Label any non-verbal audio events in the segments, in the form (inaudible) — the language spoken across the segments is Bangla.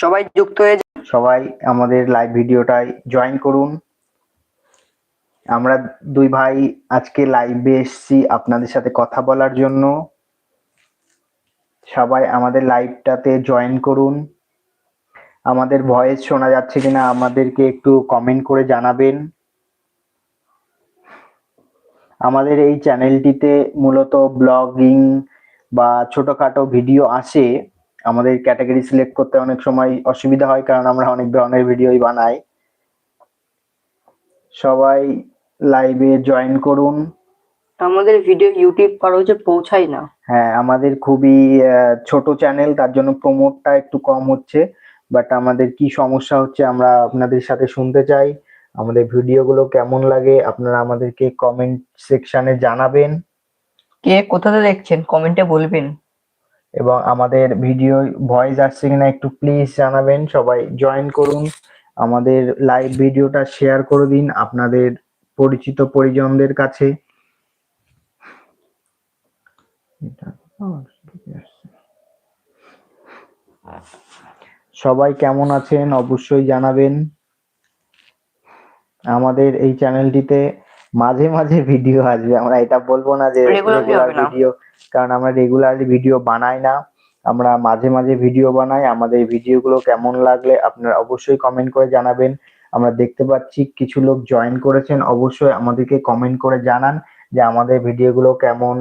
সবাই যুক্ত হয়ে। সবাই আমাদের লাইভ ভিডিওটায় জয়েন করুন। আমরা দুই ভাই আজকে লাইভে এসেছি আপনাদের সাথে কথা বলার জন্য। সবাই আমাদের লাইভটাতে জয়েন করুন। আমাদের ভয়েস শোনা যাচ্ছে কিনা আমাদেরকে একটু কমেন্ট করে জানাবেন। আমাদের এই চ্যানেলটিতে মূলত ব্লগিং বা ছোটখাটো ভিডিও আসে। আমাদের ক্যাটাগরি সিলেক্ট করতে অনেক সময় অসুবিধা হয় কারণ আমরা অনেক ধরনের ভিডিওই বানাই। সবাই লাইভে জয়েন করুন। আমাদের ভিডিও ইউটিউব হচ্ছে পৌঁছায় না। হ্যাঁ আমাদের খুবই আহ, ছোট চ্যানেল তার জন্য প্রমোটটা একটু কম হচ্ছে। বাট আমাদের কি সমস্যা হচ্ছে আমরা আপনাদের সাথে শুনতে চাই। আমাদের ভিডিওগুলো কেমন লাগে আপনারা আমাদেরকে কমেন্ট সেকশনে জানাবেন। কে কোথাতে দেখছেন? কমেন্টে বলবেন। এবং আমাদের ভিডিও ভয়েস আসছে কিনা একটু প্লিজ জানাবেন, সবাই জয়েন করুন। আমাদের লাইভ ভিডিওটা শেয়ার করে দিন আপনাদের পরিচিত পরিজনদের কাছে। সবাই কেমন আছেন অবশ্যই জানাবেন। আমাদের এই চ্যানেলটিতে মাঝে মাঝে ভিডিও আসবে। আমরা এটা বলব না যে রেগুলার ভিডিও কারণ আমরা রেগুলারলি ভিডিও বানাই না। আমরা মাঝে মাঝে ভিডিও বানাই। আমাদের ভিডিওগুলো কেমন লাগলে আপনারা অবশ্যই কমেন্ট করে জানাবেন। আমরা দেখতে পাচ্ছি কিছু লোক জয়েন করেছেন। অবশ্যই আমাদেরকে কমেন্ট করে জানান যে আমাদের ভিডিওগুলো কেমন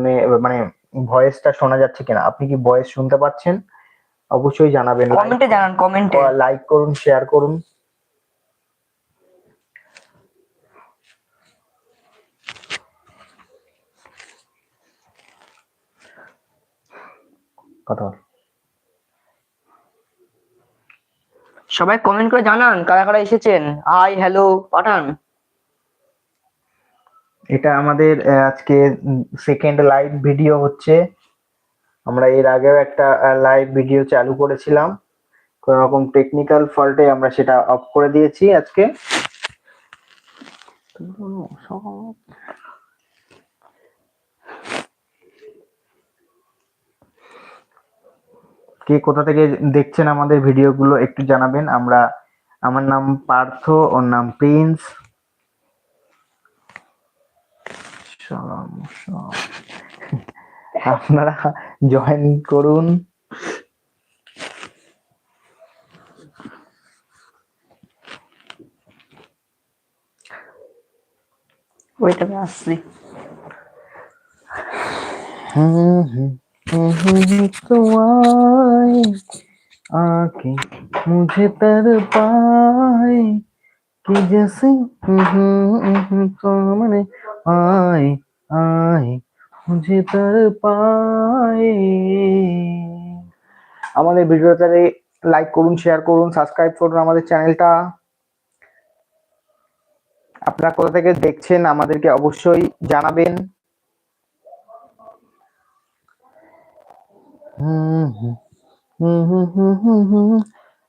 মানে ভয়েসটা শোনা যাচ্ছে কিনা। আপনি কি ভয়েস শুনতে পাচ্ছেন? অবশ্যই জানাবেন। কমেন্টে জানান কমেন্টে লাইক করুন শেয়ার করুন। কথা বল। সবাই কমেন্ট করে জানান কারা কারা এসেছেন? হাই হ্যালো পাঠান। এটা আমাদের আজকে সেকেন্ড লাইভ ভিডিও হচ্ছে। আমরা এর আগেও একটা লাইভ ভিডিও চালু করেছিলাম। কোন রকম টেকনিক্যাল ফল্টে আমরা সেটা অফ করে দিয়েছি আজকে। কে কোথা থেকে দেখছেন আমাদের ভিডিওগুলো একটু জানাবেন। আমরা আমার নাম পার্থ ওর নাম প্রিন্স। আপনারা জয়েন করুন। ওইটা আমি আসছি तुम्हारे आके मुझे तर पाए कि जैसे सामने आए आए मुझे तर পায় আমাদের ভিডিওটাতে লাইক করুন শেয়ার করুন সাবস্ক্রাইব করুন আমাদের চ্যানেলটা আপনারা কোথা থেকে দেখছেন আমাদেরকে অবশ্যই জানাবেন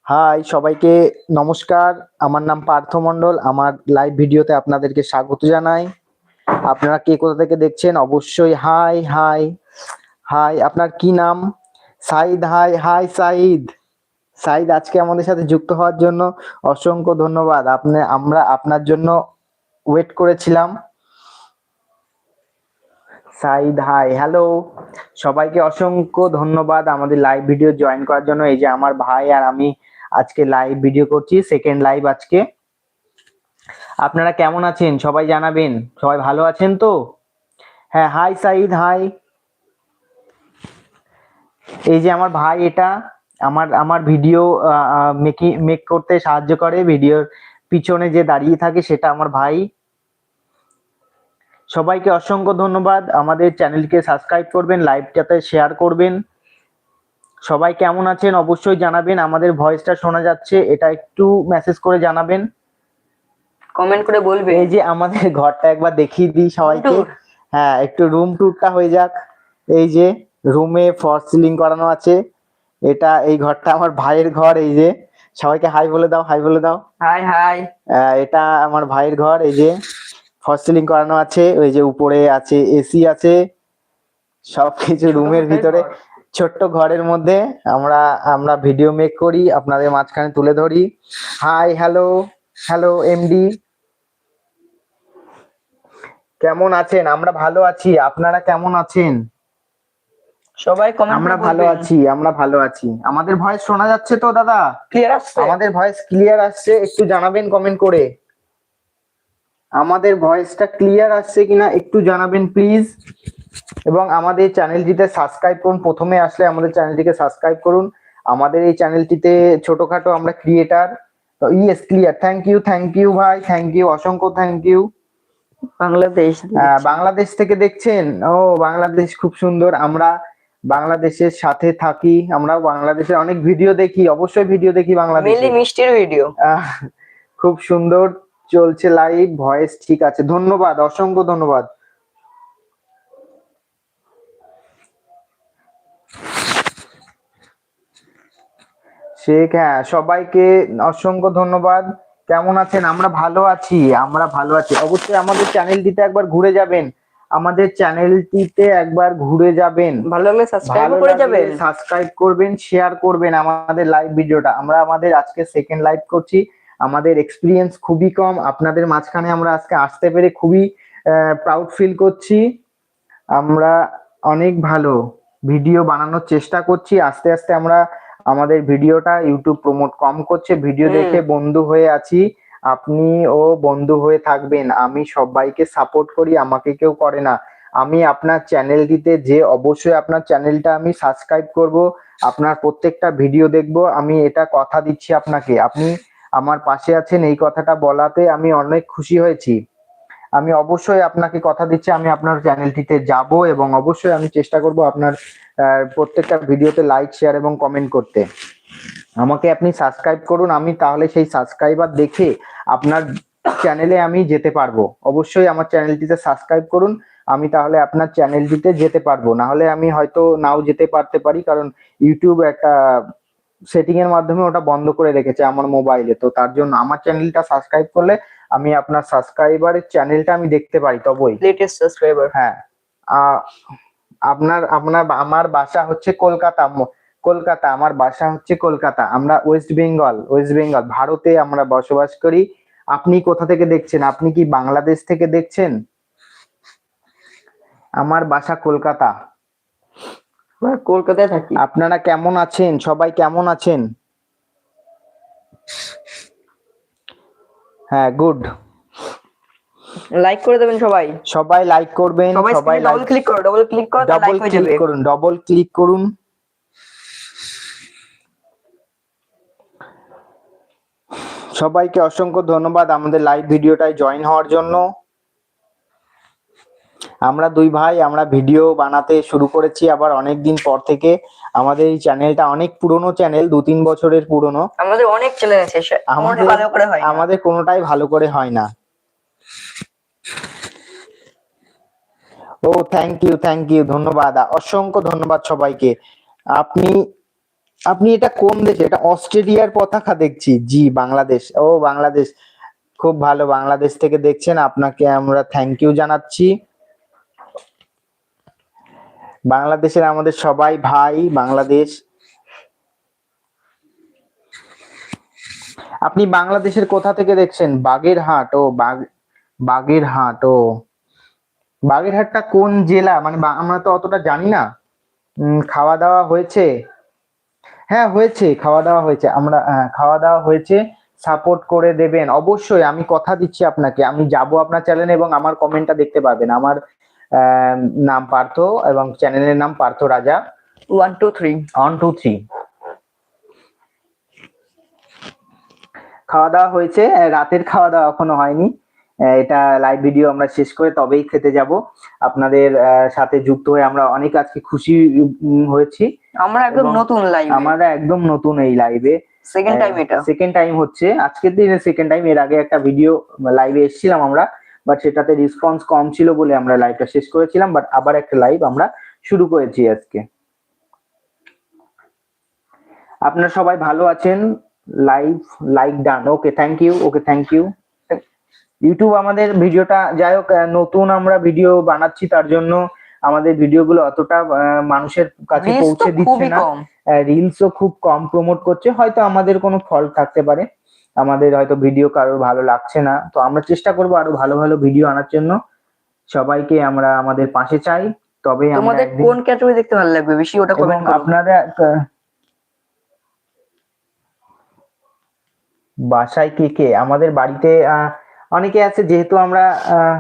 হাই সবাইকে নমস্কার। আমার নাম পার্থ মণ্ডল। আমার লাইভ ভিডিওতে আপনাদেরকে স্বাগত জানাই। আপনারা কে কোথা থেকে দেখছেন? অবশ্যই হাই হাই হাই আপনার কি নাম? Saeed hi hi Saeed. Saeed, আজকে আমাদের সাথে যুক্ত হওয়ার জন্য অসংখ্য ধন্যবাদ। আপনি, আমরা আপনার জন্য ওয়েট করেছিলাম। Saeed, hi, hello. সবাইকে অসংখ্য ধন্যবাদ আমাদের লাইভ ভিডিও জয়েন করার জন্য। এই যে আমার ভাই আর আমি আজকে লাইভ ভিডিও করছি সেকেন্ড লাইভ আজকে। আপনারা কেমন আছেন? সবাই জানাবেন। সবাই ভালো আছেন তো? হ্যাঁ হাই, সাইদ, হাই। এই যে আমার ভাই এটা, আমার আমার ভিডিও মেকি মেক করতে সাহায্য করে। ভিডিওর পিছনে যে দাঁড়িয়ে থাকে সেটা আমার ভাই। সবাইকে অসংখ্য ধন্যবাদ। আমাদের চ্যানেলকে সাবস্ক্রাইব করবেন লাইভটাতে শেয়ার করবেন। সবাই কেমন আছেন অবশ্যই জানাবেন। আমাদের ভয়েসটা শোনা যাচ্ছে এটা একটু মেসেজ করে জানাবেন। কমেন্ট করে বলবে এই যে আমাদের (laughs) ঘরটা একবার দেখিয়ে দিই সবাইকে? হ্যাঁ একটু রুম ট্যুরটা হয়ে যাক। এই যে রুমে ফর সিলিং করানো আছে। এটা এই ঘরটা আমার ভাইয়ের ঘর এই যে। সবাইকে হাই বলে দাও হাই বলে দাও। হাই হাই এটা আমার ভাইয়ের ঘর এই যে। ফর সিলিং করানো আছে ওই যে উপরে আছে এসি আছে সবকিছু রুমের ভিতরে। ছোট্ট ঘরের মধ্যে আমরা আমরা ভিডিও মেক করি আপনাদের মাঝখানে তুলে ধরি। হাই হ্যালো হ্যালো এমডি কেমন আছেন? আমরা ভালো আছি। আপনারা কেমন আছেন? সবাই কমেন্ট আমরা ভালো আছি আমরা ভালো আছি। আমাদের ভয়েস শোনা যাচ্ছে তো দাদা? ক্লিয়ার আসছে? আমাদের ভয়েস ক্লিয়ার আসছে একটু জানাবেন কমেন্ট করে। আমাদের ভয়েসটা ক্লিয়ার আসছে কিনা একটু জানাবেন প্লিজ। এবং আমাদের চ্যানেলটিতে সাবস্ক্রাইব করুন। প্রথমে আসলে আমাদের চ্যানেলটিকে সাবস্ক্রাইব করুন। আমাদের এই চ্যানেলটিতে ছোটখাটো আমরা creator yes clear thank you thank you ভাই। থ্যাংক ইউ অসংখ্য থ্যাংক ইউ বাংলাদেশ বাংলাদেশ থেকে দেখছেন? ও বাংলাদেশ খুব সুন্দর। আমরা বাংলাদেশের সাথে থাকি। আমরা বাংলাদেশের অনেক ভিডিও দেখি। অবশ্যই ভিডিও দেখি বাংলাদেশ। মিষ্টির ভিডিও খুব সুন্দর। চলছে লাইভ ভয়েস ঠিক আছে। ধন্যবাদ অসংখ্য ধন্যবাদ। শেখ হ্যাঁ সবাইকে অসংখ্য ধন্যবাদ। কেমন আছেন? আমরা ভালো আছি আমরা ভালো আছি। অবশ্যই আমাদের চ্যানেলটিতে একবার ঘুরে যাবেন। আমাদের চ্যানেলটিতে একবার ঘুরে যাবেন। ভালো লাগলে সাবস্ক্রাইব করে যাবেন। সাবস্ক্রাইব করবেন শেয়ার করবেন আমাদের লাইভ ভিডিওটা আমরা আমাদের আজকে সেকেন্ড লাইভ করছি। আমাদের এক্সপিরিয়েন্স খুবই কম। আপনাদের মাঝখানে আমরা আজকে আসতে পেরে খুবই প্রাউড ফিল করছি। আমরা অনেক ভালো ভিডিও বানানোর চেষ্টা করছি। আস্তে আস্তে আমরা আমাদের ভিডিওটা ইউটিউব প্রমোট কম করছে। ভিডিও দেখে বন্ধু হয়ে আছি। আপনি ও বন্ধু হয়ে থাকবেন। আমি সবাইকে সাপোর্ট করি আমাকে কেউ করে না। আমি আপনার চ্যানেলটিতে যে অবশ্যই আপনার চ্যানেলটা আমি সাবস্ক্রাইব করব। আপনার প্রত্যেকটা ভিডিও দেখব। আমি এটা কথা দিচ্ছি আপনাকে। আপনি আমার পাশে আছেন এই কথাটা বলাতে আমি অনেক খুশি হয়েছি। আমি অবশ্যই আপনাকে কথা দিচ্ছি, আমি আপনার চ্যানেলটিতে যাব এবং অবশ্যই আমি চেষ্টা করব আপনার প্রত্যেকটা ভিডিওতে লাইক শেয়ার এবং কমেন্ট করতে। আমাকে আপনি সাবস্ক্রাইব করুন, আমি তাহলে সেই সাবস্ক্রাইবার দেখে আপনার চ্যানেলে আমি যেতে পারব। অবশ্যই আমার চ্যানেলটিতে সাবস্ক্রাইব করুন, আমি তাহলে আপনার চ্যানেলটিতে যেতে পারব। না হলে আমি হয়তো নাও যেতে পারতে পারি, কারণ ইউটিউব একটা সেটিং এর মাধ্যমে ওটা বন্ধ করে রেখেছে আমার মোবাইলে তো তার জন্য আমার চ্যানেলটা সাবস্ক্রাইব করলে আমি আপনার সাবস্ক্রাইবারের চ্যানেলটা আমি দেখতে পারি তবেই। লেটেস্ট সাবস্ক্রাইবার হ্যাঁ। আপনার আপনার আমার বাসা হচ্ছে কলকাতা কলকাতা আমার বাসা হচ্ছে কলকাতা। আমরা ওয়েস্ট বেঙ্গল ওয়েস্ট বেঙ্গল ভারতে আমরা বসবাস করি। আপনি কোথা থেকে দেখছেন? আপনি কি বাংলাদেশ থেকে দেখছেন? আমার বাসা কলকাতা। কলকাতায় থাকি। আপনারা কেমন আছেন? সবাই কেমন আছেন? হ্যাঁ গুড লাইক করে দেবেন সবাই। সবাই লাইক করবেন সবাই ডবল ক্লিক করো ডবল ক্লিক করো ডবল হয়ে ক্লিক করুন ডবল ক্লিক করুন। সবাইকে অসংখ্য ধন্যবাদ আমাদের লাইভ ভিডিওটায় জয়েন হওয়ার জন্য। আমরা দুই ভাই আমরা ভিডিও বানাতে শুরু করেছি আবার অনেক দিন পর থেকে। আমাদের এই চ্যানেলটা অনেক পুরনো চ্যানেল দু তিন বছরের পুরনো। আমাদের অনেক চ্যানেল আছে আমাদের ভালো করে হয় আমাদের কোনোটাই ভালো করে হয় না। ও থ্যাংক ইউ থ্যাংক ইউ ধন্যবাদ। অসংখ্য ধন্যবাদ সবাইকে। আপনি আপনি এটা কোন দেশে? এটা অস্ট্রেলিয়ার পতাকা দেখছি। জি বাংলাদেশ। ও বাংলাদেশ। খুব ভালো বাংলাদেশ থেকে দেখছেন। আপনাকে আমরা থ্যাংক ইউ জানাচ্ছি। বাংলাদেশের আমাদের সবাই ভাই, বাংলাদেশ। আপনি বাংলাদেশের কোথা থেকে দেখছেন? বাগেরহাট, ও বাগ, বাগেরহাট, ও। বাগেরহাটটা কোন জেলা? মানে আমরা তো অতটা জানি না। খাওয়া দাওয়া হয়েছে? হ্যাঁ হয়েছে খাওয়া দাওয়া হয়েছে। আমরা খাওয়া দাওয়া হয়েছে। সাপোর্ট করে দেবেন। অবশ্যই আমি কথা দিচ্ছি আপনাকে। আমি যাব আপনার চ্যানেলে এবং আমার কমেন্টটা দেখতে পাবেন। আমার নাম পার্থ এবং চ্যানেলের নাম Partha Raja. One two three one two three খাওয়া দাওয়া হয়েছে রাতের খাওয়া দাওয়া এখনও হয়নি। এটা লাইভ ভিডিও আমরা শেষ করে তবেই খেতে যাব। আপনাদের সাথে যুক্ত হয়ে আমরা অনেক আজকে খুশি হয়েছি। আমরা একদম নতুন লাইভ আমরা একদম নতুন এই লাইভে সেকেন্ড টাইম এটা। সেকেন্ড টাইম হচ্ছে। আজকের দিনে সেকেন্ড টাইম এর আগে একটা ভিডিও লাইভে এসেছিলাম আমরা। বাট সেটাতে রেসপন্স কম ছিল বলে আমরা লাইভটা শেষ করেছিলাম বাট আবার একটা লাইভ আমরা শুরু করেছি আজকে। আপনারা সবাই ভালো আছেন? Live like done okay thank you okay thank you YouTube আমাদের ভিডিওটা যাই হোক নতুন আমরা ভিডিও বানাচ্ছি তার জন্য আমাদের ভিডিওগুলো অতটা মানুষের কাছে পৌঁছে দিচ্ছে না। রিলসও খুব কম প্রমোট করছে হয়তো আমাদের কোনো ফল্ট থাকতে পারে। আমাদের হয়তো ভিডিও কারোর ভালো লাগছে না। তো আমরা চেষ্টা করব আরও ভালো ভালো ভিডিও আনার জন্য। সবাইকে আমরা আমাদের পাশে চাই। তবে আমাদের কোন ক্যাটাগরি দেখতে ভালো লাগবে? বেশি ওটা কমেন্ট করো। আপনারা বাসায় কে কে? আমাদের বাড়িতে আহ, অনেকে আছে যেহেতু আমরা আহ,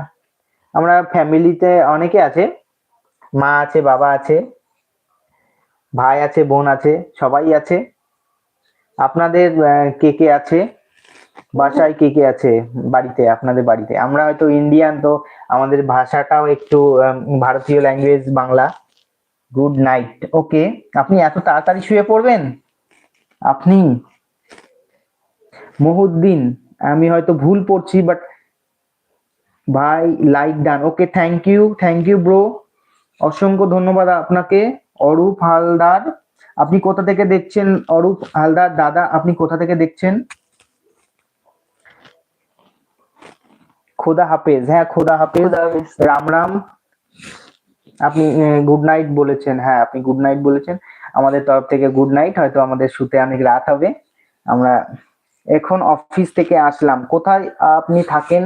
আমরা ফ্যামিলিতে অনেকে আছে। মা আছে বাবা আছে ভাই আছে বোন আছে সবাই আছে। আপনাদের কে কে আছে? বাসায় কে কে আছে বাড়িতে, আপনাদের বাড়িতে? আমরা হয়তো ইন্ডিয়ান তো আমাদের ভাষাটাও একটু ভারতীয় language Bangla. Good night okay আপনি এত তাড়াতাড়ি শুয়ে পড়বেন? আপনি? মহুদ্দিন, আমি হয়তো ভুল পড়ছি বাট ভাই like done okay thank you thank you bro অসংখ্য ধন্যবাদ আপনাকে। অরূপ হালদার, আপনি কোথা থেকে দেখছেন? অরূপ হালদার, দাদা, আপনি কোথা থেকে দেখছেন? খোদা হাফেজ হ্যাঁ খোদা হাফেজ। রাম রাম। আপনি গুড নাইট বলেছেন হ্যাঁ আপনি গুড নাইট বলেছেন। আমাদের তরফ থেকে গুড নাইট হয়তো আমাদের শুতে অনেক রাত হবে। আমরা এখন অফিস থেকে আসলাম। কোথায় আপনি থাকেন?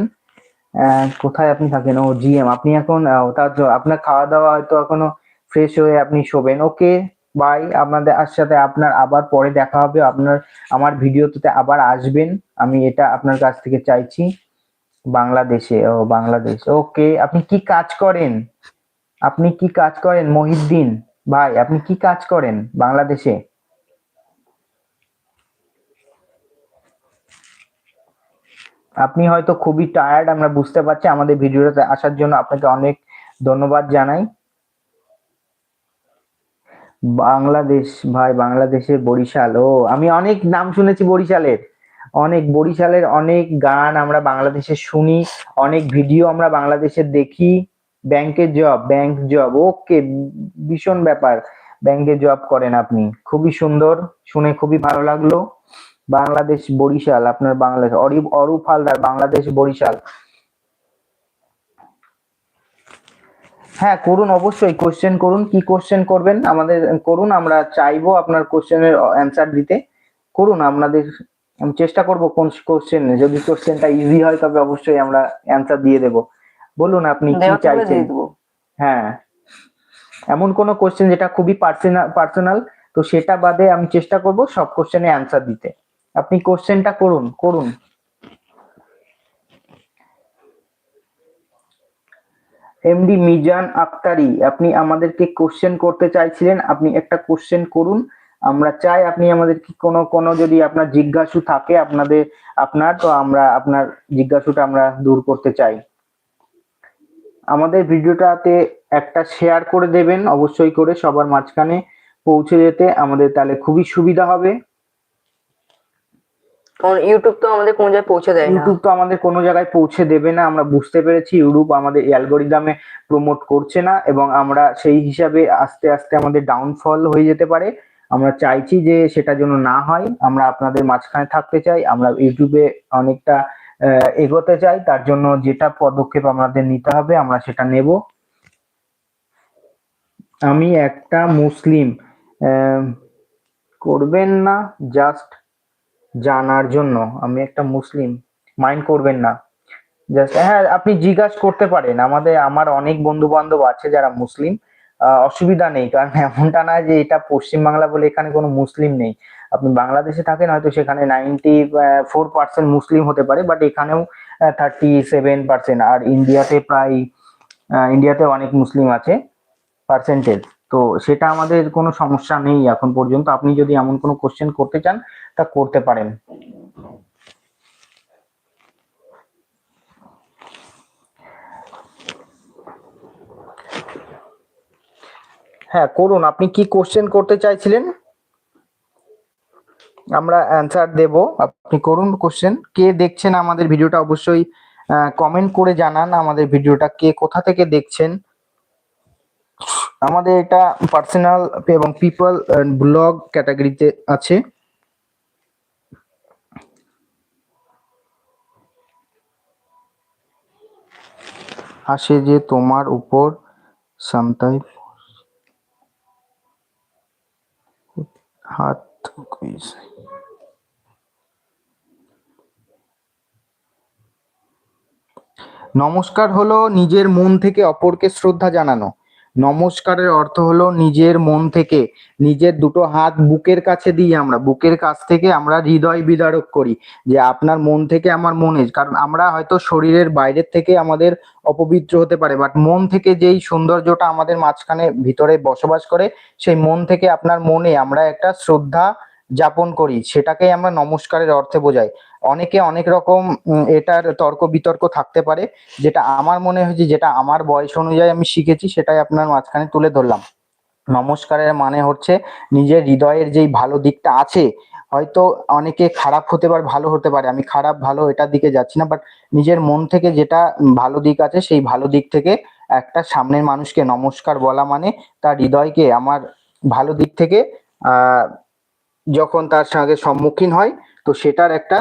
কোথায় আপনি থাকেন? ও জিএম আপনি এখন তার আপনার খাওয়া দাওয়া হয়তো এখনও ফ্রেশ হয়ে আপনি শোবেন। ওকে বাই আপনাদের সাথে আপনার আবার পরে দেখা হবে। আপনার আমার ভিডিওতে আবার আসবেন। আমি এটা আপনার কাছ থেকে চাইছি। বাংলাদেশে, ও বাংলাদেশ। ওকে, আপনি কি কাজ করেন? আপনি কি কাজ করেন, মহিউদ্দিন? ভাই, আপনি কি কাজ করেন বাংলাদেশে? আপনি হয়তো খুবই টায়ার্ড আমরা বুঝতে পারছি আমাদের ভিডিওটাতে আসার জন্য আপনাকে অনেক ধন্যবাদ জানাই। বাংলাদেশ, ভাই, বাংলাদেশের বরিশাল। ও, আমি অনেক নাম শুনেছি বরিশালের। অনেক বরিশালের অনেক গান আমরা বাংলাদেশে শুনি, অনেক ভিডিও আমরা বাংলাদেশে দেখি। ব্যাংকের জব ব্যাংক জব ওকে ভীষণ ব্যাপার। ব্যাংকে জব করেন আপনি, খুবই সুন্দর, শুনে খুবই ভালো লাগল। বাংলাদেশ বরিশাল, আপনার বাংলাদেশ অরিপ অরূপ হালদার, বাংলাদেশ বরিশাল। হ্যাঁ করুন, অবশ্যই কোশ্চেন করুন, কি কোশ্চেন করবেন? আমাদের, করুন, আমরা চাইব আপনার কোশ্চেনের অ্যান্সার দিতে। করুন, আপনাদের আমি চেষ্টা করব কোন কোশ্চেন যদি কোশ্চেনটা ইজি হয় তবে অবশ্যই আমরা অ্যান্সার দিয়ে দেব। বলুন আপনি কি চাইছেন? হ্যাঁ। এমন কোন কোশ্চেন যেটা খুবই পার্সোনাল পার্সোনাল তো সেটা বাদে আমি চেষ্টা করব সব কোশ্চেনে অ্যান্সার দিতে। আপনি কোশ্চেনটা করুন করুন। এমডি মিজান আক্তারি আপনি আমাদেরকে কোশ্চেন করতে চাইছিলেন আপনি একটা কোশ্চেন করুন। আমরা চাই আপনি আমাদের কি কোনো কোনো যদি আপনার জিজ্ঞাসু থাকে আপনাদের আপনার তো আমরা আপনার জিজ্ঞাসুটা আমরা দূর করতে চাই। আমাদের ভিডিওটাতে একটা শেয়ার করে দেবেন অবশ্যই করে সবার মাঝখানে পৌঁছে যেতে আমাদের তাহলে খুবই সুবিধা হবে। ইউটিউব তো আমাদের কোনো জায়গায় পৌঁছে দেয় না। ইউটিউব তো আমাদের কোনো জায়গায় পৌঁছে দেবে না আমরা বুঝতে পেরেছি ইউটিউব আমাদের অ্যালগোরিদমে প্রমোট করছে না এবং আমরা সেই হিসাবে আস্তে আস্তে আমাদের ডাউনফল হয়ে যেতে পারে। আমরা চাইছি যে সেটা যেন না হয়, আমরা আপনাদের মাঝখানে থাকতে চাই, আমরা ইউটিউবে অনেকটা এগোতে চাই, তার জন্য যেটা পদক্ষেপ আমাদের নিতে হবে, আমরা সেটা নেব। আমি একটা মুসলিম করবেন না জাস্ট জানার জন্য। আমি একটা মুসলিম মাইন্ড করবেন না। জাস্ট হ্যাঁ আপনি জিজ্ঞাসা করতে পারেন। আমাদের, আমার অনেক বন্ধু বান্ধব আছে যারা মুসলিম। অসুবিধা নেই। কারণ এমনটা না যে এটা পশ্চিমবাংলা বলে এখানে কোনো মুসলিম নেই। আপনি বাংলাদেশে থাকেন, হয়তো সেখানে নাইনটি ফোর পার্সেন্ট মুসলিম হতে পারে বাট এখানেও থার্টি সেভেন পার্সেন্ট আর ইন্ডিয়াতে প্রায় ইন্ডিয়াতে অনেক মুসলিম আছে পার্সেন্টেজ তো সেটা আমাদের কোনো সমস্যা নেই এখন পর্যন্ত। আপনি যদি এমন কোনো কোশ্চেন করতে চান, তা করতে পারেন। হ্যাঁ করুন। আপনি কি কোশ্চেন করতে চাইছিলেন? আমরা অ্যান্সার দেব। আপনি করুন কোশ্চেন কে দেখছেন আমাদের ভিডিওটা অবশ্যই কমেন্ট করে জানান আমাদের ভিডিওটা। কে কোথা থেকে দেখছেন? আমাদের এটা পার্সোনাল এবং পিপল ব্লগ ক্যাটাগরিতে আছে। আসে যে তোমার উপর সামতাই হাত নমস্কার হলো নিজের মন থেকে অপরকে শ্রদ্ধা জানানো। নমস্কারের অর্থ হলো নিজের মন থেকে, নিজের দুটো হাত বুকের কাছে দিই আমরা, বুকের কাছ থেকে আমরা হৃদয় বিদারক করি, যে আপনার মন থেকে আমার মনে, কারণ আমরা হয়তো শরীরের বাইরের থেকে আমাদের অপবিত্র হতে পারে বাট মন থেকে যেই সৌন্দর্যটা আমাদের মাঝখানে ভিতরে বসবাস করে, সেই মন থেকে আপনার মনে আমরা একটা শ্রদ্ধা যাপন করি, সেটাকেই আমরা নমস্কারের অর্থে বোঝাই। অনেকে অনেক রকম এটার তর্ক বিতর্ক থাকতে পারে, যেটা আমার মনে হয়েছে যেটা আমার বয়স অনুযায়ী আমি শিখেছি, সেটাই আপনার মাঝখানে তুলে ধরলাম। নমস্কারের মানে হচ্ছে নিজের হৃদয়ের যেই ভালো দিকটা আছে, হয়তো অনেকে খারাপ হতে পারে, ভালো হতে পারে, আমি খারাপ, ভালো এটার দিকে যাচ্ছি না বাট নিজের মন থেকে যেটা ভালো দিক আছে, সেই ভালো দিক থেকে একটা সামনের মানুষকে নমস্কার বলা মানে তার হৃদয়কে, আমার ভালো দিক থেকে, আহ যখন তার সঙ্গে সম্মুখীন হয়, তো সেটার একটা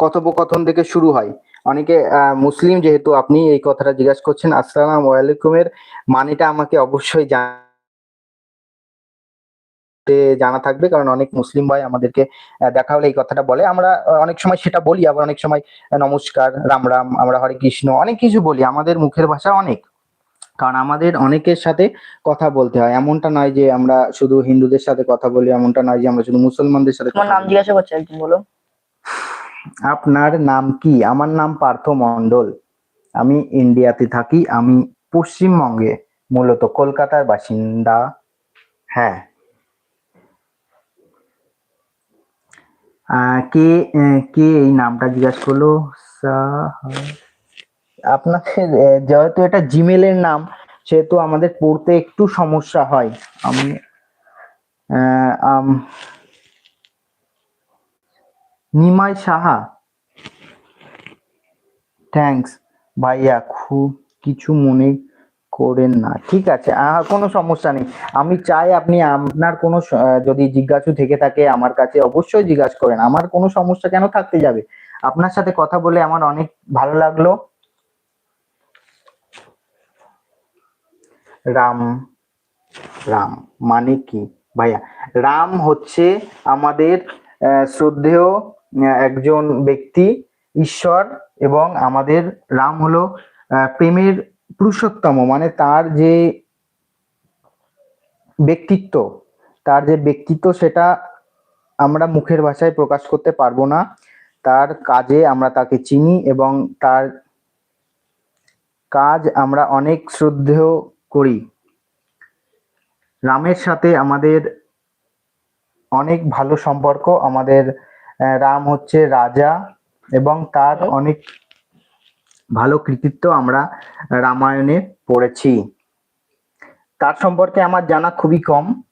কথোপকথন থেকে শুরু হয়। অনেকে মুসলিম যেহেতু আপনি এই কথাটা জিজ্ঞাসা করছেন, আসসালাম আলাইকুমের মানেটা আমাকে অবশ্যই জানা জানা থাকবে, কারণ অনেক মুসলিম ভাই আমাদেরকে দেখা হলে এই কথাটা বলে। আমরা অনেক সময় সেটা বলি, আবার অনেক সময় নমস্কার, রাম রাম, আমরা হরে কৃষ্ণ, অনেক কিছু বলি। আমাদের মুখের ভাষা অনেক। কারণ আমাদের অনেকের সাথে কথা বলতে হয়। এমনটা নয় যে আমরা শুধু হিন্দুদের সাথে কথা বলি এমনটা নয় যে আমরা শুধু মুসলমানদের সাথে তোমার নাম জিজ্ঞাসা করছে একদিন বলো। আপনার নাম কি? আমার নাম পার্থ মণ্ডল। আমি ইন্ডিয়াতে থাকি। আমি পশ্চিমবঙ্গে মূলত কলকাতার বাসিন্দা। হ্যাঁ। আহ, কে কে এই নামটা জিজ্ঞাসা করল? সাহা- আপনাকে যেহেতু এটা জিমেলের নাম, সেহেতু আমাদের পড়তে একটু সমস্যা হয়। আমি নিমাই সাহা। থ্যাঙ্কস ভাইয়া খুব কিছু মনে করেন না। ঠিক আছে কোনো সমস্যা নেই। আমি চাই আপনি আপনার কোনো যদি জিজ্ঞাসা থেকে থাকে আমার কাছে, অবশ্যই জিজ্ঞাসা করেন। আমার কোনো সমস্যা কেন থাকতে যাবে? আপনার সাথে কথা বলে আমার অনেক ভালো লাগল। রাম রাম মানে কি? ভাইয়া, রাম হচ্ছে আমাদের শ্রদ্ধেয় একজন ব্যক্তি, ঈশ্বর এবং আমাদের রাম হলো প্রেমের পুরুষোত্তম মানে তার যে ব্যক্তিত্ব, তার যে ব্যক্তিত্ব সেটা আমরা মুখের ভাষায় প্রকাশ করতে পারব না। তার কাজে আমরা তাকে চিনি এবং তার কাজ আমরা অনেক শ্রদ্ধেয় করি। রামের সাথে আমাদের অনেক ভালো সম্পর্ক। আমাদের রাম হচ্ছে রাজা এবং তার অনেক ভালো কৃতিত্ব আমরা রামায়ণে পড়েছি। তার সম্পর্কে আমার জানা খুবই কম।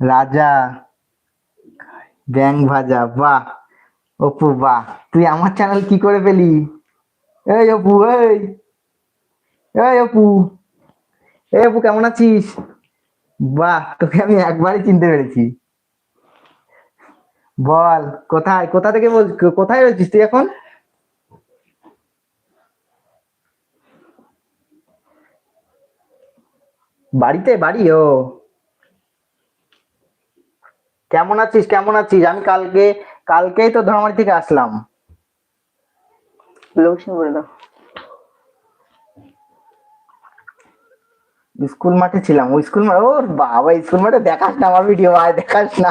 রাজা, গ্যাং ভাজা, বাহ! অপু, বাহ। তুই আমার চ্যানেল কি করে পেলি? এই অপু, এই। এই অপু। এই অপু, কেমন আছিস? বাহ, তোকে আমি একবারই চিনতে পেরেছি। বল, কোথায়? কোথা থেকে বল, কোথায় রয়েছিস তুই এখন? বাড়িতে? বাড়ি? ও। কেমন আছিস? কেমন আছিস? আমি কালকে কালকেই তো ধর্মারি থেকে আসলাম। লক্ষ্মী বলে দাও। স্কুল মাঠে ছিলাম ওই স্কুল মাঠে ওর বাবা স্কুল মাঠে দেখাস না আমার ভিডিও আয় দেখাস না।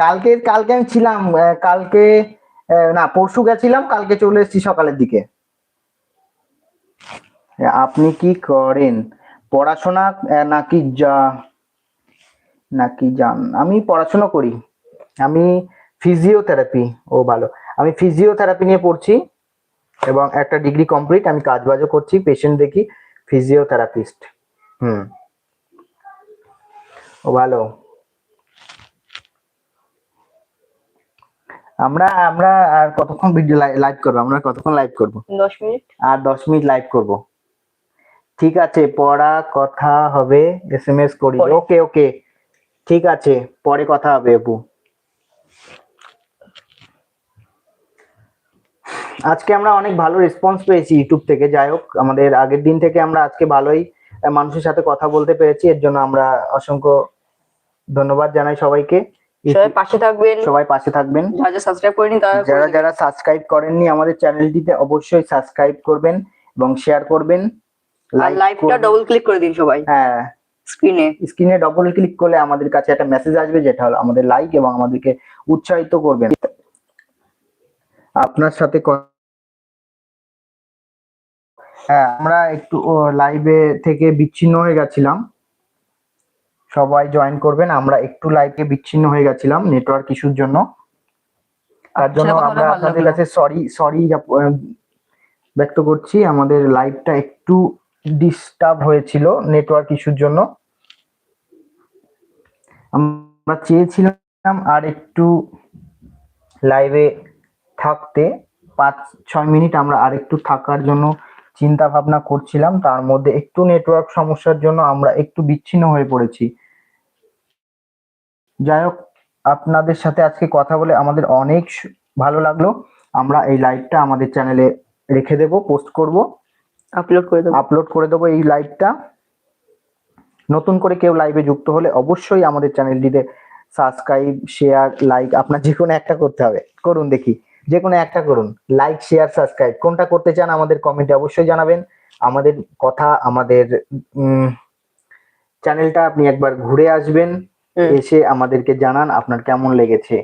কালকে কালকে আমি ছিলাম কালকে না পরশু গেছিলাম কালকে চলে এসেছি সকালের দিকে। আপনি কি করেন? পড়াশোনা নাকি যা নাকি যান? আমি পড়াশোনা করি। আমি ফিজিওথেরাপি ও ভালো। আমি ফিজিওথেরাপি নিয়ে পড়ছি এবং একটা ডিগ্রি কমপ্লিট আমি কাজ বাজও করছি পেশেন্ট দেখি ফিজিওথেরাপিস্ট হুম। ও ভালো। আমরা আমরা আর কতক্ষণ ভিডিও লাইভ করব? আমরা কতক্ষণ লাইভ করব? দশ মিনিট। আর দশ মিনিট লাইভ করব। ঠিক আছে পড়া কথা হবে এস এম এস করি। ওকে ওকে ঠিক আছে পরে কথা হবে আপু আজকে আমরা অনেক ভালো রেসপন্স পেয়েছি ইউটিউব থেকে। যাই হোক আমাদের আগের দিন থেকে আমরা আজকে ভালোই মানুষের সাথে কথা বলতে পেরেছি। এর জন্য আমরা অসংখ্য ধন্যবাদ জানাই সবাইকে। সবাই পাশে থাকবেন। সবাই পাশে থাকবেন। যারা সাবস্ক্রাইব করেনি যারা যারা সাবস্ক্রাইব করেননি আমাদের চ্যানেলটিতে অবশ্যই সাবস্ক্রাইব করবেন এবং শেয়ার করবেন। like ডবল ক্লিক করে দিন সবাই। হ্যাঁ। স্ক্রিনে স্ক্রিনে ডবল ক্লিক করলে আমাদের কাছে একটা মেসেজ আসবে যেটা হলো আমাদের লাইক এবং আমাদেরকে উৎসাহিত করবেন। আপনার সাথে হ্যাঁ আমরা একটু লাইভে থেকে বিচ্ছিন্ন হয়ে গেছিলাম। সবাই জয়েন করবেন আমরা একটু লাইভে বিচ্ছিন্ন হয়ে গেছিলাম নেটওয়ার্ক ইস্যুর জন্য। তার জন্য আমরা আপনাদের কাছে সরি সরি ব্যক্ত করছি। আমাদের লাইভটা একটু ডিস্টার্ব হয়েছিল নেটওয়ার্ক ইস্যুর জন্য। আমরা চেয়েছিলাম আর একটু লাইভে থাকতে। পাঁচ ছয় মিনিট আমরা আর একটু থাকার জন্য চিন্তা ভাবনা করছিলাম তার মধ্যে একটু নেটওয়ার্ক সমস্যার জন্য আমরা একটু বিচ্ছিন্ন হয়ে পড়েছি। যাই হোক আপনাদের সাথে আজকে কথা বলে আমাদের অনেক ভালো লাগল। আমরা এই লাইভটা আমাদের চ্যানেলে রেখে দেব পোস্ট করব। আপলোড করে দেবো। আপলোড করে দেবো এই লাইভটা নতুন করে কেউ লাইভে যুক্ত হলে অবশ্যই আমাদের চ্যানেলটিতে সাবস্ক্রাইব শেয়ার লাইক আপনার যে কোনো একটা করতে হবে। করুন দেখি। যে কোনো একটা করুন। লাইক শেয়ার সাবস্ক্রাইব কোনটা করতে চান আমাদের কমেন্টে অবশ্যই জানাবেন। আমাদের কথা আমাদের চ্যানেলটা আপনি একবার ঘুরে আসবেন। এসে আমাদেরকে জানান আপনার কেমন লেগেছে।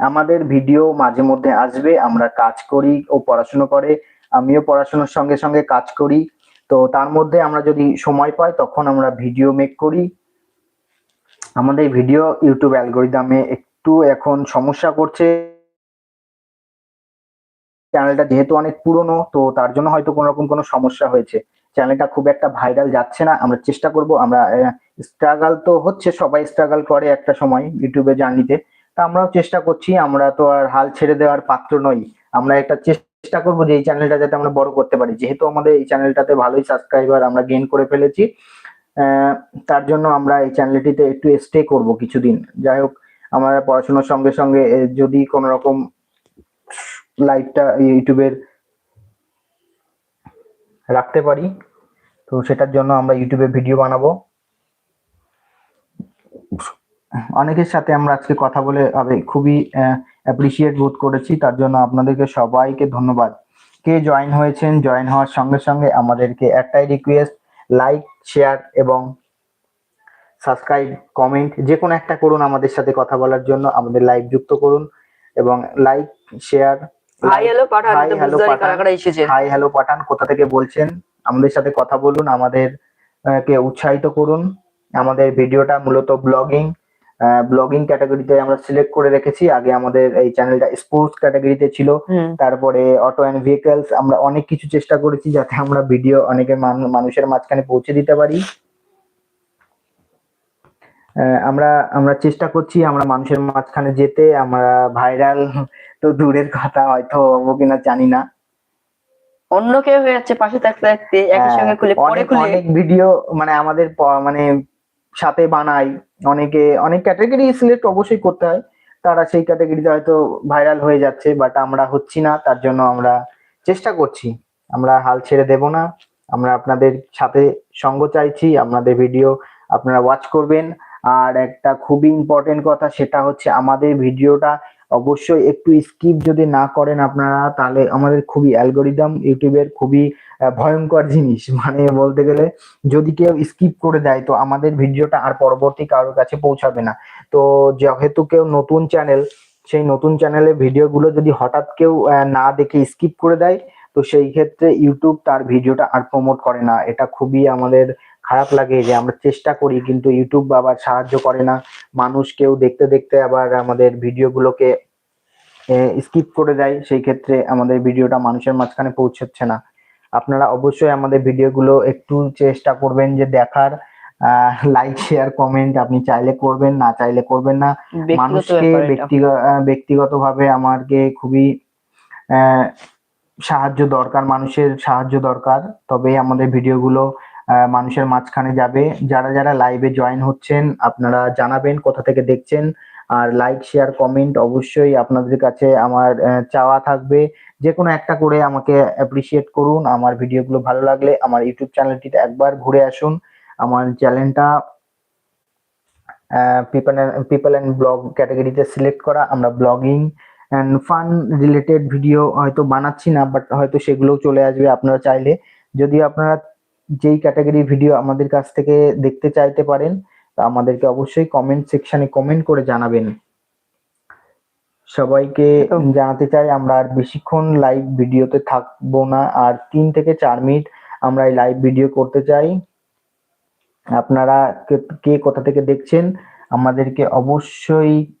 আমাদের ভিডিও মাঝে মধ্যে আসবে। আমরা কাজ করি ও পড়াশোনা করে। আমিও পড়াশোনার সঙ্গে সঙ্গে কাজ করি। তো তার মধ্যে আমরা যদি সময় পাই তখন আমরা ভিডিও মেক করি। আমাদের ভিডিও ইউটিউব অ্যালগোরিদমে একটু এখন সমস্যা করছে। চ্যানেলটা যেহেতু অনেক পুরনো, তো তার জন্য হয়তো কোনো রকম কোনো সমস্যা হয়েছে। চ্যানেলটা খুব একটা ভাইরাল যাচ্ছে না, আমরা চেষ্টা করব, আমরা স্ট্রাগল তো হচ্ছে, সবাই স্ট্রাগল করে একটা সময় ইউটিউবে জার্নিতে তা আমরাও চেষ্টা করছি, আমরা তো আর হাল ছেড়ে দেওয়ার পাত্র নই। আমরা একটা চেষ্টা করব যে এই চ্যানেলটা যাতে আমরা বড় করতে পারি। যেহেতু আমাদের এই চ্যানেলটাতে ভালোই সাবস্ক্রাইবার আমরা গেইন করে ফেলেছি তার জন্য আমরা এই চ্যানেলটিতে একটু স্টে করব কিছুদিন। যাই হোক, আমরা পড়াশোনার সঙ্গে সঙ্গে যদি কোনো রকম লাইভটা ইউটিউবের রাখতে পারি। তো সেটার জন্য আমরা ইউটিউবে ভিডিও বানাবো। অনেকের সাথে আমরা আজকে কথা বলে হবে খুবই অ্যাপ্রিসিয়েট বোধ করেছি। তার জন্য আপনাদেরকে সবাইকে ধন্যবাদ। কে জয়েন হয়েছেন জয়েন হওয়ার সঙ্গে সঙ্গে আমাদেরকে একটাই রিকোয়েস্ট লাইক শেয়ার এবং সাবস্ক্রাইব কমেন্ট যে কোনো একটা করুন আমাদের সাথে কথা বলার জন্য। আমাদের লাইভ যুক্ত করুন এবং লাইক শেয়ার হাই হ্যালো পাঠান। কারা এসেছে? হাই হ্যালো পাঠান কোথা থেকে বলছেন? আমাদের সাথে কথা বলুন আমাদের কে উৎসাহিত করুন। আমাদের ভিডিওটা মূলত ব্লগিং ব্লগিং ক্যাটাগরিতে আমরা সিলেক্ট করে রেখেছি। আগে আমাদের এই চ্যানেলটা স্পোর্টস ক্যাটাগরিতে ছিল। তারপরে অটো অ্যান্ড ভেহিকলস আমরা অনেক কিছু চেষ্টা করেছি যাতে আমরা ভিডিও অনেকের মান- মানুষের মাঝখানে পৌঁছে দিতে পারি। আমরা আমরা চেষ্টা করছি আমরা মানুষের মাঝখানে যেতে আমরা ভাইরাল তো দূরের কথা হয়তো হব কিনা জানি না। অন্য কেউ হয়ে যাচ্ছে পাশে থাকতে থাকতে একই হ্যাঁ, সঙ্গে খুলে পরে অনেক খুলে অনেক ভিডিও মানে আমাদের মানে সাথে বানাই অনেকে অনেক ক্যাটাগরি সিলেক্ট অবশ্যই করতে হয়। তারা সেই ক্যাটাগরিতে হয়তো ভাইরাল হয়ে যাচ্ছে বাট আমরা হচ্ছি না তার জন্য আমরা চেষ্টা করছি। আমরা হাল ছেড়ে দেব না। আমরা আপনাদের সাথে সঙ্গ চাইছি আপনাদের ভিডিও আপনারা ওয়াচ করবেন। আর একটা খুবই ইম্পর্টেন্ট কথা সেটা হচ্ছে আমাদের ভিডিওটা অবশ্যই একটু স্কিপ যদি না করেন আপনারা, তাহলে আমাদের খুবই অ্যালগোরিদম ইউটিউবের খুবই ভয়ঙ্কর জিনিস। (laughs) মানে বলতে গেলে, যদি কেউ স্কিপ করে দেয়, তো আমাদের ভিডিওটা আর পরবর্তী কারোর কাছে পৌঁছাবে না। তো যেহেতু কেউ নতুন চ্যানেল সেই নতুন চ্যানেলের ভিডিওগুলো যদি হঠাৎ কেউ না দেখে স্কিপ করে দেয়, তো সেই ক্ষেত্রে ইউটিউব তার ভিডিওটা আর প্রমোট করে না। এটা খুবই আমাদের খারাপ লাগে যে আমরা চেষ্টা করি কিন্তু ইউটিউব আবার সাহায্য করে না। মানুষ কেউ দেখতে দেখতে আবার আমাদের ভিডিওগুলোকে স্কিপ করে দেয়। সেই ক্ষেত্রে আমাদের ভিডিওটা মানুষের মাঝখানে পৌঁছচ্ছে না। আপনারা অবশ্যই আমাদের ভিডিওগুলো একটু চেষ্টা করবেন যে দেখার লাইক শেয়ার কমেন্ট আপনি চাইলে করবেন না চাইলে করবেন না। মানুষকে ব্যক্তিগত ব্যক্তিগতভাবে আমাকে খুবই আহ, সাহায্য দরকার মানুষের সাহায্য দরকার। তবে আমাদের ভিডিওগুলো মানুষের মাঝখানে যাবে। যারা যারা লাইভে জয়েন হচ্ছেন, আপনারা জানাবেন কোথা থেকে দেখছেন। আর লাইক শেয়ার কমেন্ট অবশ্যই আপনাদের কাছে আমার চাওয়া থাকবে। যে কোনো একটা করে আমাকে অ্যাপ্রিসিয়েট করুন। আমার ভিডিওগুলো ভালো লাগলে আমার ইউটিউব চ্যানেলটিতে একবার ঘুরে আসুন। আমার চ্যানেলটা পিপল পিপল অ্যান্ড ব্লগ ক্যাটাগরিতে সিলেক্ট করা। আমরা blogging and fun related video হয়তো বানাচ্ছি না বাট হয়তো সেগুলোও চলে আসবে আপনারা চাইলে। যদি আপনারা যেই ক্যাটাগরির ভিডিও আমাদের কাছ থেকে দেখতে চাইতে পারেন তা আমাদেরকে অবশ্যই কমেন্ট সেকশনে কমেন্ট করে জানাবেন। সবাইকে জানাতে চাই আমরা আর বেশিক্ষণ লাইভ ভিডিওতে থাকব না। আর তিন থেকে চার মিনিট আমরা এই লাইভ ভিডিও করতে চাই। আপনারা কে- কে কোথা থেকে দেখছেন আমাদেরকে অবশ্যই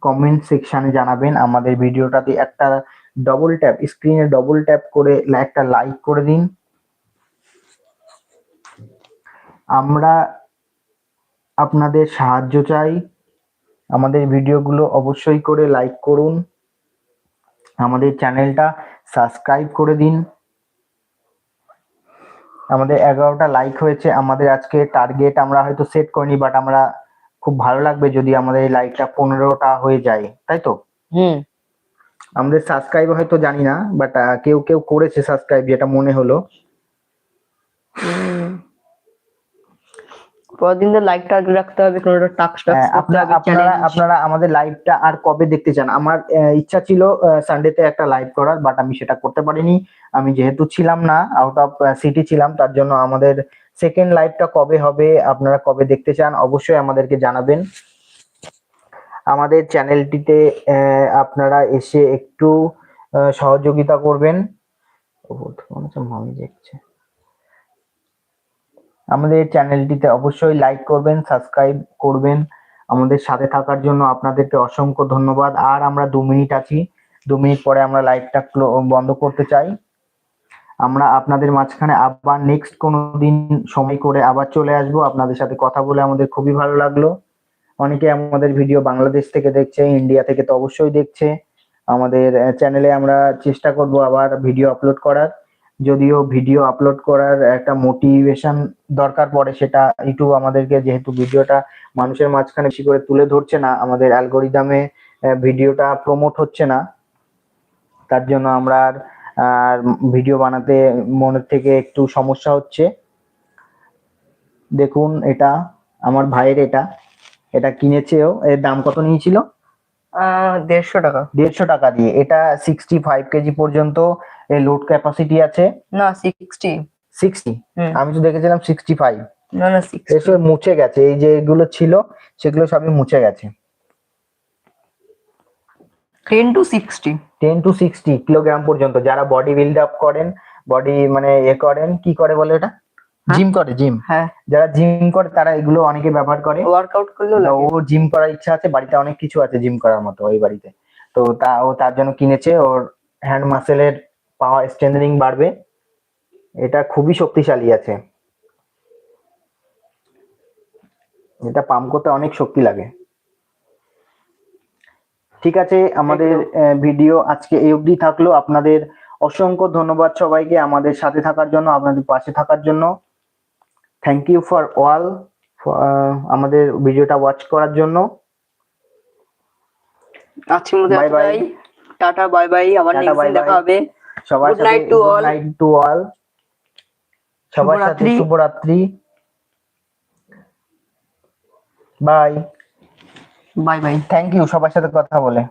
কমেন্ট সেকশনে জানাবেন। আমাদের ভিডিওটাতে একটা ডবল ট্যাপ স্ক্রিনে ডবল ট্যাপ করে একটা লাইক করে দিন। আমরা আপনাদের সাহায্য চাই। আমাদের ভিডিওগুলো অবশ্যই করে লাইক করুন। আমাদের চ্যানেলটা সাবস্ক্রাইব করে দিন। আমাদের এগারোটা লাইক হয়েছে। আমাদের আজকে টার্গেট আমরা হয়তো সেট করিনি বাট আমরা খুব ভালো লাগবে যদি আমাদের এই লাইকটা পনেরোটা হয়ে যায়। তাই তো? হুম। আমাদের সাবস্ক্রাইব হয়তো জানি না বাট কেউ কেউ করেছে সাবস্ক্রাইব যেটা মনে হলো। লাইক টার্গেট রাখতে হবে কোনোটা হ্যাঁ, আপনারা আপনারা আপনারা আমাদের লাইভটা আর কবে দেখতে চান আমার ইচ্ছা ছিল সানডেতে একটা লাইভ করার বাট আমি সেটা করতে পারিনি আমি যেহেতু ছিলাম না আউট অফ সিটি ছিলাম তার জন্য আমাদের সেকেন্ড লাইভটা কবে হবে আপনারা কবে দেখতে চান অবশ্যই আমাদেরকে জানাবেন আমাদের চ্যানেলটিতে আপনারা এসে একটু সহযোগিতা করবেন মনে হচ্ছে মামি দেখছে আমাদের চ্যানেলটিতে অবশ্যই লাইক করবেন সাবস্ক্রাইব করবেন। আমাদের সাথে থাকার জন্য আপনাদেরকে অসংখ্য ধন্যবাদ। আর আমরা দু মিনিট আছি। দু মিনিট পরে আমরা লাইভটা বন্ধ করতে চাই। আমরা আপনাদের মাঝখানে আবার নেক্সট কোনো দিন সময় করে আবার চলে আসব। আপনাদের সাথে কথা বলে আমাদের খুবই ভালো লাগল। অনেকে আমাদের ভিডিও বাংলাদেশ থেকে দেখছে ইন্ডিয়া থেকে তো অবশ্যই দেখছে। আমাদের চ্যানেলে আমরা চেষ্টা করব আবার ভিডিও আপলোড করার। যদিও ভিডিও আপলোড করার একটা মোটিভেশন দরকার পড়ে, সেটা ইউটিউব আমাদেরকে যেহেতু ভিডিওটা মানুষের মাঝখানে বেশি করে তুলে ধরছে না, আমাদের অ্যালগোরিদমে ভিডিওটা প্রমোট হচ্ছে না, তার জন্য আমরা আর ভিডিও বানাতে মনের থেকে একটু সমস্যা হচ্ছে। দেখুন এটা, আমার ভাইয়ের এটা এটা কিনেছেও, এর দাম কত নিয়েছিল? দেড়শো টাকা। দেড়শো টাকা দিয়ে। এটা সিক্সটি ফাইভ কেজি পর্যন্ত লোড ক্যাপাসিটি আছে। না সিক্সটি সিক্সটি আমি তো দেখেছিলাম সিক্সটি ফাইভ না না এসব মুছে গেছে। এই যে এগুলো ছিল সেগুলো সবই মুছে গেছে। Ten to sixty ten to sixty kilogram পর্যন্ত। যারা বডি বিল্ড আপ করেন বডি মানে এ করেন কি করে বলে এটা জিম করে জিম। হ্যাঁ। যারা জিম করে তারা এগুলো অনেকে ব্যবহার করে। ওয়ার্কআউট করলেও ও জিম করার ইচ্ছা আছে বাড়িতে অনেক কিছু আছে জিম করার মতো ওই বাড়িতে। তো তা ও তার জন্য কিনেছে ওর হ্যান্ড মাসেলের পাওয়ার স্ট্রেন্থেনিং বাড়বে। এটা খুবই শক্তিশালী আছে। এটা পাম্প করতে অনেক শক্তি লাগে। ঠিক আছে আমাদের ভিডিও আজকে এই অবধি থাকল। আপনাদের অসংখ্য ধন্যবাদ সবাইকে আমাদের সাথে থাকার জন্য আপনাদের পাশে থাকার জন্য। থ্যাংক ইউ ফর অল আমাদের ভিডিওটা ওয়াচ করার জন্য। আজকের Bye bye. এতটাই টাটা বাই বাই আবার নেক্সট bye দেখা হবে। সবার Good সাথে night to good all. Night to all সবার সাথে। শুভরাত্রি। Bye bye bye thank you সবার সাথে কথা বলে।